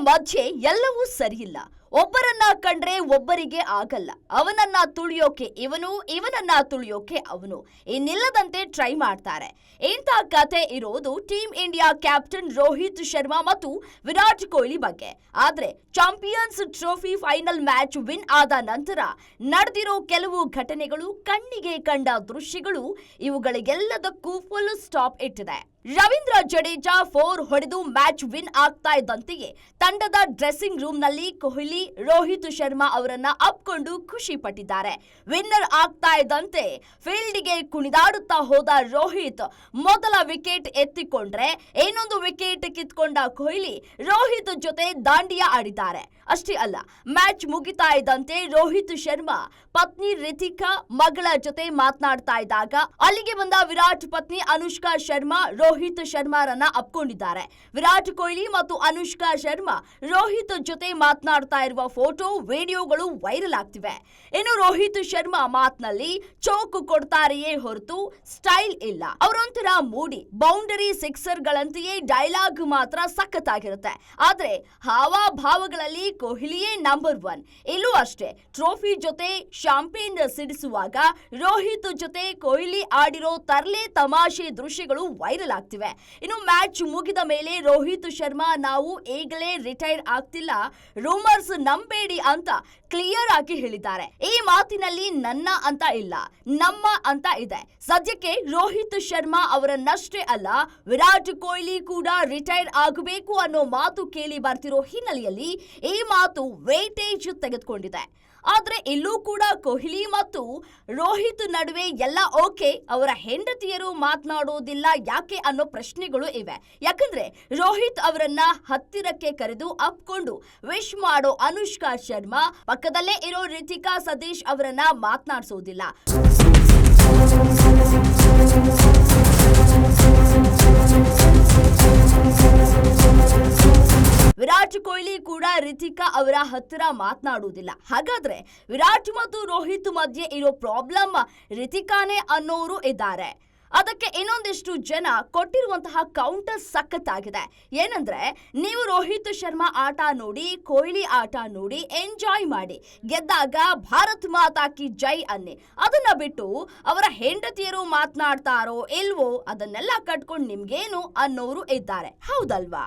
ಮಧ್ಯೆ ಎಲ್ಲವೂ ಸರಿಯಿಲ್ಲ. ಒಬ್ಬರನ್ನ ಕಂಡ್ರೆ ಒಬ್ಬರಿಗೆ ಆಗಲ್ಲ. ಅವನನ್ನ ತುಳಿಯೋಕೆ ಇವನು, ಇವನನ್ನ ತುಳಿಯೋಕೆ ಅವನು. ಇನ್ನಿಲ್ಲದಂತೆ ಟ್ರೈ ಮಾಡ್ತಾರೆ. ಇಂಥ ಕತೆ ಇರೋದು team India captain Rohit Sharma ಮತ್ತು ವಿರಾಟ್ ಕೊಹ್ಲಿ ಬಗ್ಗೆ. ಆದ್ರೆ champions trophy final match win ಆದ ನಂತರ ನಡೆದಿರೋ ಕೆಲವು ಘಟನೆಗಳು ಕಣ್ಣಿಗೆ ಕಂಡ ದೃಶ್ಯಗಳು ಇವುಗಳಿಗೆಲ್ಲದಕ್ಕೂ ಫುಲ್ ಸ್ಟಾಪ್ ಇಟ್ಟಿದೆ. ರವೀಂದ್ರ ಜಡೇಜಾ ಫೋರ್ ಹೊಡೆದು ಮ್ಯಾಚ್ ವಿನ್ ಆಗ್ತಾ ಇದ್ದಂತೆಯೇ ತಂಡದ ಡ್ರೆಸ್ಸಿಂಗ್ ರೂಮ್ನಲ್ಲಿ ರೋಹಿತ್ ಶರ್ಮಾ ಅವರನ್ನ ಅಪ್ಕೊಂಡು ಖುಷಿ ಪಟ್ಟಿದ್ದಾರೆ. ವಿನ್ನರ್ ಆಗ್ತಾ ಇದ್ದಂತೆ ಫೀಲ್ಡ್ಗೆ ಕುಣಿದಾಡುತ್ತಾ ಹೋದ ರೋಹಿತ್ ಮೊದಲ ವಿಕೆಟ್ ಎತ್ತಿಕೊಂಡ್ರೆ ಏನೊಂದು ವಿಕೆಟ್ ಕಿತ್ಕೊಂಡ ಕೊಹ್ಲಿ ರೋಹಿತ್ ಜೊತೆ ದಾಂಡಿಯಾ ಆಡಿದ್ದಾರೆ. ಅಷ್ಟೇ ಅಲ್ಲ, ಮ್ಯಾಚ್ ಮುಗಿತಾ ಇದ್ದಂತೆ ರೋಹಿತ್ ಶರ್ಮಾ ಪತ್ನಿ ರಿತಿಕಾ ಮಗಳ ಜೊತೆ ಮಾತನಾಡ್ತಾ ಇದ್ದಾಗ ಅಲ್ಲಿಗೆ ಬಂದ ವಿರಾಟ್ ಪತ್ನಿ ಅನುಷ್ಕಾ ಶರ್ಮಾ ರೋಹಿತ್ ಶರ್ಮಾರನ್ನ ಅಪ್ಕೊಂಡಿದ್ದಾರೆ. ವಿರಾಟ್ ಕೊಹ್ಲಿ ಮತ್ತು ಅನುಷ್ಕಾ ಶರ್ಮಾ ರೋಹಿತ್ ಜೊತೆ ಮಾತನಾಡ್ತಾ ಇರುವ ಫೋಟೋ, ವಿಡಿಯೋಗಳು ವೈರಲ್ ಆಗ್ತಿವೆ. ಇನ್ನು ರೋಹಿತ್ ಶರ್ಮಾ ಮಾತ್ನಲ್ಲಿ ಚೌಕು ಕೊಡ್ತಾರೆಯೇ ಹೊರತು ಸ್ಟೈಲ್ ಇಲ್ಲ. ಅವರೊಂಥರ ಮೂಡಿ, ಬೌಂಡರಿ ಸಿಕ್ಸರ್ ಗಳಂತೆಯೇ ಡೈಲಾಗ್ ಮಾತ್ರ ಸಖತ್ತಾಗಿರುತ್ತೆ. ಆದ್ರೆ ಹಾವಾಭಾವಗಳಲ್ಲಿ ಕೊಹ್ಲಿಯೇ ನಂಬರ್ ಒನ್ ಇಲ್ಲೂ ಅಷ್ಟೇ, ಟ್ರೋಫಿ ಜೊತೆ ಶಾಂಪೇನ್ ಸಿಡಿಸುವಾಗ ರೋಹಿತ್ ಜೊತೆ ಕೊಹ್ಲಿ ಆಡಿರೋ ತರ್ಲೆ ತಮಾಷೆ ದೃಶ್ಯಗಳು ವೈರಲ್ ಆಗ್ತಿವೆ. ಇನ್ನು ಮ್ಯಾಚ್ ಮುಗಿದ ಮೇಲೆ ರೋಹಿತ್ ಶರ್ಮಾ ನಾವು ಈಗಲೇ ರಿಟೈರ್ ಆಗ್ತಿಲ್ಲ. ರೂಮರ್ಸ್ ನಂಬೇಡಿ ಅಂತ ಕ್ಲಿಯರ್ ಆಗಿ ಹೇಳಿದ್ದಾರೆ. ಈ ಮಾತಿನಲ್ಲಿ ನನ್ನ ಅಂತ ಇಲ್ಲ, ನಮ್ಮ ಅಂತ ಇದೆ. ಸದ್ಯಕ್ಕೆ ರೋಹಿತ್ ಶರ್ಮಾ ಅವರನ್ನಷ್ಟೇ ಅಲ್ಲ, ವಿರಾಟ್ ಕೊಹ್ಲಿ ಕೂಡ ರಿಟೈರ್ ಆಗಬೇಕು ಅನ್ನೋ ಮಾತು ಕೇಳಿ ಬರ್ತಿರೋ ಹಿನ್ನೆಲೆಯಲ್ಲಿ ಈ ಮಾತು ವೇಟೇಜ್ ತೆಗೆದುಕೊಂಡಿದೆ. ಆದ್ರೆ ಇಲ್ಲೂ ಕೂಡ ಕೊಹ್ಲಿ ಮತ್ತು ರೋಹಿತ್ ನಡುವೆ ಎಲ್ಲ ಓಕೆ, ಅವರ ಹೆಂಡತಿಯರು ಮಾತನಾಡೋದಿಲ್ಲ ಯಾಕೆ ಅನ್ನೋ ಪ್ರಶ್ನೆಗಳು ಇವೆ. ಯಾಕಂದ್ರೆ ರೋಹಿತ್ ಅವರನ್ನ ಹತ್ತಿರಕ್ಕೆ ಕರೆದು ಅಪ್ಕೊಂಡು ವಿಶ್ ಮಾಡೋ ಅನುಷ್ಕಾ ಶರ್ಮಾ ಪಕ್ಕದಲ್ಲೇ ಇರೋ ರಿತಿಕಾ ಸತೀಶ್ ಅವರನ್ನ ಮಾತನಾಡಿಸೋದಿಲ್ಲ. ವಿರಾಟ್ ಕೊಹ್ಲಿ ಕೂಡ ರಿತಿಕಾ ಅವರ ಹತ್ತಿರ ಮಾತನಾಡುವುದಿಲ್ಲ. ಹಾಗಾದ್ರೆ ವಿರಾಟ್ ಮತ್ತು ರೋಹಿತ್ ಮಧ್ಯೆ ಇರೋ ಪ್ರಾಬ್ಲಮ್ ರಿತಿಕಾನೇ ಅನ್ನೋರು ಇದ್ದಾರೆ. ಅದಕ್ಕೆ ಇನ್ನೊಂದಿಷ್ಟು ಜನ ಕೊಟ್ಟಿರುವಂತಹ ಕೌಂಟರ್ ಸಖತ್ತಾಗಿದೆ. ಏನಂದ್ರೆ ನೀವು ರೋಹಿತ್ ಶರ್ಮಾ ಆಟ ನೋಡಿ, ಕೊಹ್ಲಿ ಆಟ ನೋಡಿ ಎಂಜಾಯ್ ಮಾಡಿ. ಗೆದ್ದಾಗ ಭಾರತ್ ಮಾತಾ ಕಿ ಜೈ ಅನ್ನಿ. ಅದನ್ನ ಬಿಟ್ಟು ಅವರ ಹೆಂಡತಿಯರು ಮಾತನಾಡ್ತಾರೋ ಇಲ್ವೋ ಅದನ್ನೆಲ್ಲ ಕಟ್ಕೊಂಡು ನಿಮ್ಗೇನು ಅನ್ನೋರು ಇದ್ದಾರೆ. ಹೌದಲ್ವಾ?